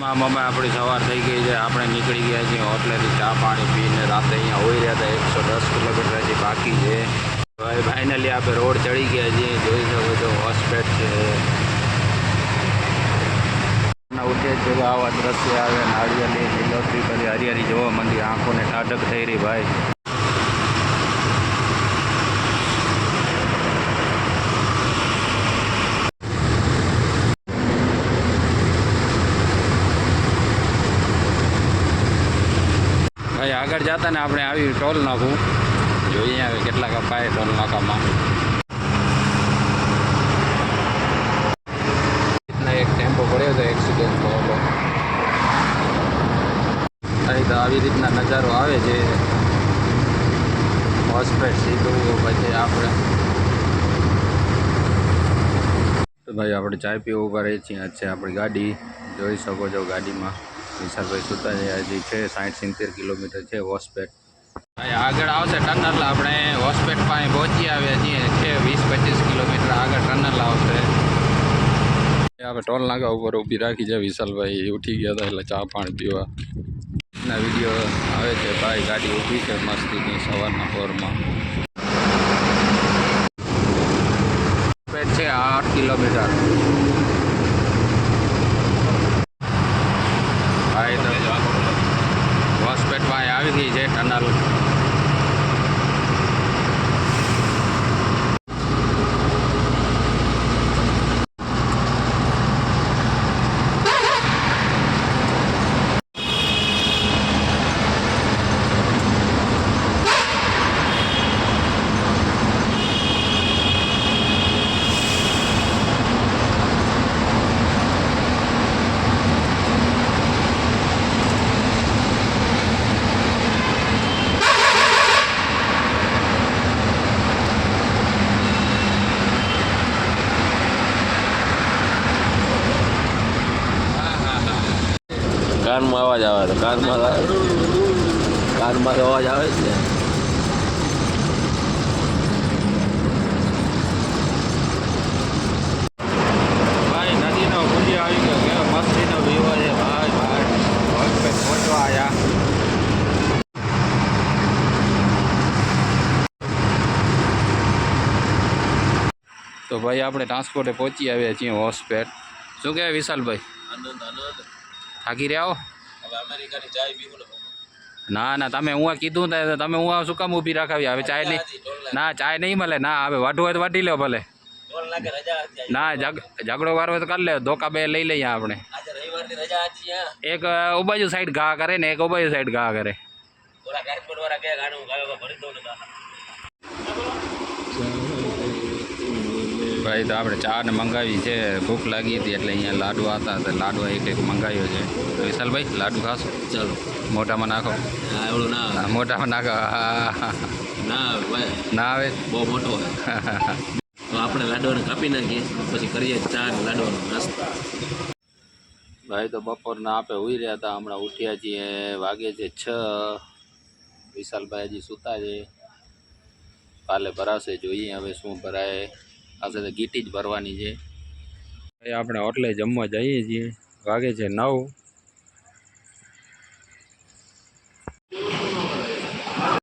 માં મમ્મી આપણી સવાર થઈ ગઈ છે. આપણે નીકળી ગયા છીએ હોટલેથી ચા પાણી પીને. રાતે અહીંયા હોઈ રહ્યા હતા એકસો દસ કિલોમીટર હજી બાકી છે. ભાઈ ફાઇનલી આપણે રોડ ચડી ગયા છીએ. જોઈ શકો છો હોસ્પેટ છે. ના ઉઠે છે તો આવા દ્રશ્ય આવે નાળિયેરી લીલોતરી બધી હરિયાળી જોવા માંડી, આંખોને ઠાડક થઈ રહી, ભાઈ. ભાઈ, આગળ જતા ને આપણે આવી ટોલ નાખું. જોઈએ હવે કેટલા કપાય ટોલ નાકામાં. એક ટેમ્પો પડ્યો હતો એક્સિડન્ટ થયેલો અહીં તો આવી રીતના નજારો આવે છે. હોસ્પિટલ સીધું પછી આપણે તો ભાઈ, આપણે ચાય પીવા ઊભા રહી છીએ છે આપણી ગાડી. જોઈ શકો છો ગાડીમાં. વિશાલભાઈ સુતાજીયા છે હજી છે સાઠ સિત્તેર કિલોમીટર છે હોસ્પેટ ભાઈ આગળ આવશે ટનલ. આપણે હોસ્પેટ પાસે પહોંચી આવ્યા છીએ. છે વીસ પચીસ કિલોમીટર આગળ ટનલ આવશે. આપણે ટોલ નાકા ઉપર ઊભી રાખી છે વિશાલભાઈ. ઉઠી ગયા હતા એટલે ચા પાણી પીવા. ના વીડિયો આવે છે. ભાઈ ગાડી ઊભી છે મસ્તીની સવારના ફોરમાં હોસ્પેટ છે આઠ કિલોમીટર ભાઈ તો હોસ્પેટ પાસે આવી ગઈ ટનલ કાનમાં અવાજ આવે તો કાનમાં કાનમાં તો અવાજ આવે જ ને. તો ભાઈ, આપણે ટ્રાન્સપોર્ટે પહોંચી આવ્યા છીએ હોસ્પેટ શું કહેવાય વિશાલભાઈ? આનંદ આનંદ થાકી રહ્યા હો? ને ના તમે હું કીધું તમે હું શું કામ ઊભી રાખાવી? હવે ચાય નહીં ના ચાય નહીં મળે. ના હવે વાઢવું હોય તો વાટી લો ભલે. ના ઝઘડો વારો હોય તો કરી લે ધોકા બે લઈ લઈએ આપણે. એક ઉબાજુ સાઈડ ઘા કરે ને એક ઉબાજુ સાઈડ ઘા કરે. ઓલા ભાઈ તો આપણે ચા ને મંગાવી છે. ભૂખ લાગી હતી એટલે અહીંયા લાડવા હતા તો લાડવા એક એક મંગાવ્યો છે. તો વિશાલભાઈ લાડુ ખાશો? ચાલો. મોટામાં નાખો. એવડું ના મોટામાં નાખો. હા, ના ભાઈ. ના આવે? બહુ મોટો તો આપણે લાડવાને કાપી નાખીએ પછી કરીએ ચા ને લાડવાનો નાસ્તો. ભાઈ તો બપોરના આપે ઉઈ રહ્યા હતા. હમણાં ઉઠ્યા છીએ વાગે છે છ. વિશાલભાઈ હજી સૂતા છે. કાલે ભરાશે જોઈએ હવે શું ભરાય. આજે તો ગીટી જ ભરવાની છે. આપણે હોટલે જમવા જઈએ છીએ. વાગે છે નવ.